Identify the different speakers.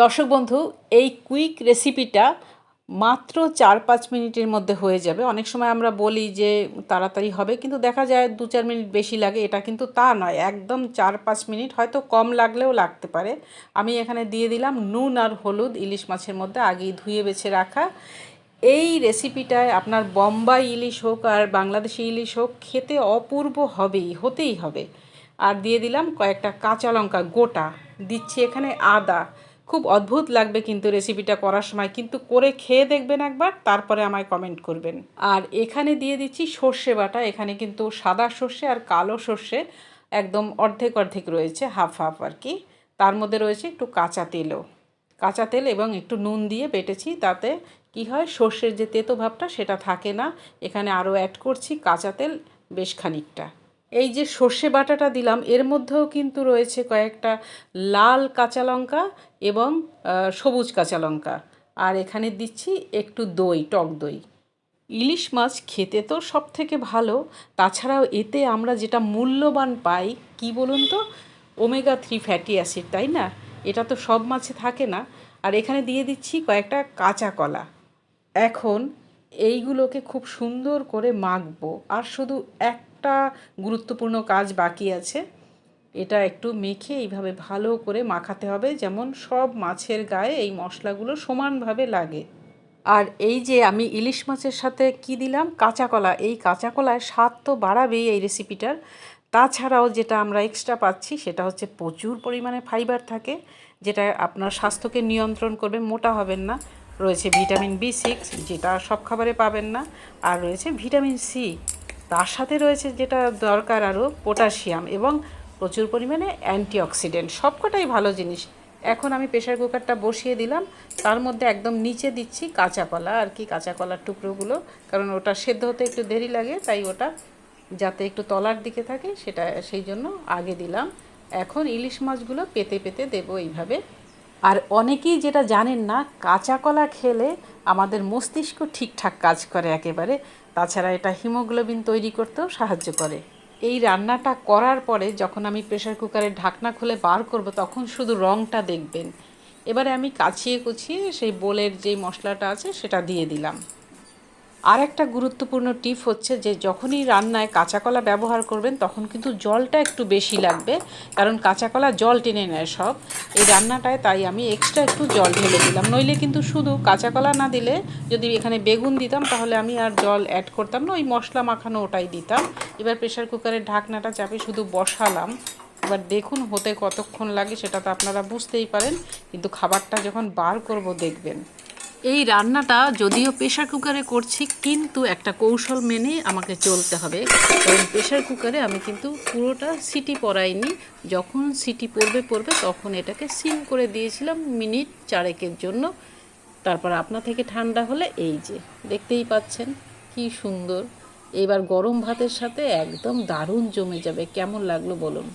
Speaker 1: দর্শক বন্ধু, এই কুইক রেসিপিটা মাত্র চার পাঁচ মিনিটের মধ্যে হয়ে যাবে। অনেক সময় আমরা বলি যে তাড়াতাড়ি হবে, কিন্তু দেখা যায় দু চার মিনিট বেশি লাগে, এটা কিন্তু তা নয়। একদম চার পাঁচ মিনিট, হয়তো কম লাগলেও লাগতে পারে। আমি এখানে দিয়ে দিলাম নুন আর হলুদ, ইলিশ মাছের মধ্যে আগেই ধুয়ে বেছে রাখা। এই রেসিপিটায় আপনার বম্বাই ইলিশ হোক আর বাংলাদেশি ইলিশ হোক, খেতে অপূর্ব হবেই, হতেই হবে। আর দিয়ে দিলাম কয়েকটা কাঁচা লঙ্কা গোটা। দিচ্ছি এখানে আদা। খুব অদ্ভুত লাগবে কিন্তু রেসিপিটা করার সময়, কিন্তু করে খেয়ে দেখবেন একবার, তারপরে আমায় কমেন্ট করবেন। আর এখানে দিয়ে দিচ্ছি সর্ষে বাটা। এখানে কিন্তু সাদা সর্ষে আর কালো সর্ষে একদম অর্ধেক অর্ধেক রয়েছে হাফ হাফ আর কি। তার মধ্যে রয়েছে একটু কাঁচা তেলও। কাঁচা তেল এবং একটু নুন দিয়ে বেটেছি, তাতে কি হয়, সর্ষের যে তেতো ভাবটা সেটা থাকে না। এখানে আরও অ্যাড করছি কাঁচা তেল, বেশ খানিকটা। এই যে সর্ষে বাটাটা দিলাম, এর মধ্যেও কিন্তু রয়েছে কয়েকটা লাল কাঁচা লঙ্কা এবং সবুজ কাঁচা লঙ্কা। আর এখানে দিচ্ছি একটু দই, টক দই। ইলিশ মাছ খেতে তো সব থেকে ভালো, তাছাড়াও এতে আমরা যেটা মূল্যবান পাই, কি বলুন তো? ওমেগা থ্রি ফ্যাটি অ্যাসিড, তাই না? এটা তো সব মাছে থাকে না। আর এখানে দিয়ে দিচ্ছি কয়েকটা কাঁচা কলা। এখন এইগুলোকে খুব সুন্দর করে মাখবো। আর শুধু একটা গুরুত্বপূর্ণ কাজ বাকি আছে, এটা একটু মেখে এইভাবে ভালো করে মাখাতে হবে, যেমন সব মাছের গায়ে এই মশলাগুলো সমানভাবে লাগে। আর এই যে আমি ইলিশ মাছের সাথে কি দিলাম? কাঁচা কলা। এই কাঁচা কলায় স্বাদ তো বাড়াবেই এই রেসিপিটার তাছাড়াও যেটা আমরা এক্সট্রা পাচ্ছি সেটা হচ্ছে প্রচুর পরিমাণে ফাইবার থাকে, যেটা আপনার স্বাস্থ্যকে নিয়ন্ত্রণ করবে, মোটা হবেন না। রয়েছে ভিটামিন বি সিক্স, যেটা সব খাবারে পাবেন না। আর রয়েছে ভিটামিন সি। তার সাথে রয়েছে যেটা দরকার আরও, পটাশিয়াম এবং প্রচুর পরিমাণে অ্যান্টিঅক্সিডেন্ট। সবকটাই ভালো জিনিস। এখন আমি প্রেশার কুকারটা বসিয়ে দিলাম। তার মধ্যে একদম নিচে দিচ্ছি কাঁচা কলা। আর কি কাঁচা কলার টুকরোগুলো? কারণ ওটা সেদ্ধ হতে একটু দেরি লাগে, তাই ওটা যাতে একটু তলার দিকে থাকে, সেটা, সেই জন্য আগে দিলাম। এখন ইলিশ মাছগুলো পেতে পেতে দেবো এইভাবে। আর অনেকেই যেটা জানেন না, কাঁচা কলা খেলে আমাদের মস্তিষ্ক ঠিকঠাক কাজ করে একেবারে। তাছাড়া এটা হিমোগ্লোবিন তৈরি করতেও সাহায্য করে। এই রান্নাটা করার পরে যখন আমি প্রেশার কুকারের ঢাকনা খুলে বার করব, তখন শুধু রঙটা দেখবেন। এবারে আমি কাছিয়ে কুচিয়ে সেই বোলের যে মশলাটা আছে, সেটা দিয়ে দিলাম। আর একটা গুরুত্বপূর্ণ টিপ হচ্ছে যে যখনই রান্নায় কাঁচা কলা ব্যবহার করবেন, তখন কিন্তু জলটা একটু বেশি লাগবে, কারণ কাঁচা কলা জল টেনে নেয় সব। এই রান্নাটায় তাই আমি এক্সট্রা একটু জল ঢেলে দিলাম। নইলে কিন্তু শুধু কাঁচা কলা না দিলে যদি এখানে বেগুন দিতাম, তাহলে আমি আর জল অ্যাড করতাম না, ওই মশলা মাখানো ওটাই দিতাম। এবার প্রেশার কুকারের ঢাকনাটা চাপে শুধু বসালাম। এবার দেখুন হতে কতক্ষণ লাগে, সেটা তো আপনারা বুঝতেই পারেন, কিন্তু খাবারটা যখন বার করব দেখবেন। এই রান্নাটা যদিও প্রেশার কুকারে করছি, কিন্তু একটা কৌশল মেনে আমাকে চলতে হবে। কারণ প্রেশার কুকারে আমি কিন্তু পুরোটা সিটি পরাইনি। যখন সিটি পড়বে পড়বে, তখন এটাকে সিম করে দিয়েছিলাম মিনিট চারেকের জন্য। তারপর আপনা থেকে ঠান্ডা হলে এই যে, দেখতেই পাচ্ছেন কি সুন্দর। এবার গরম ভাতের সাথে একদম দারুণ জমে যাবে। কেমন লাগল বলুন?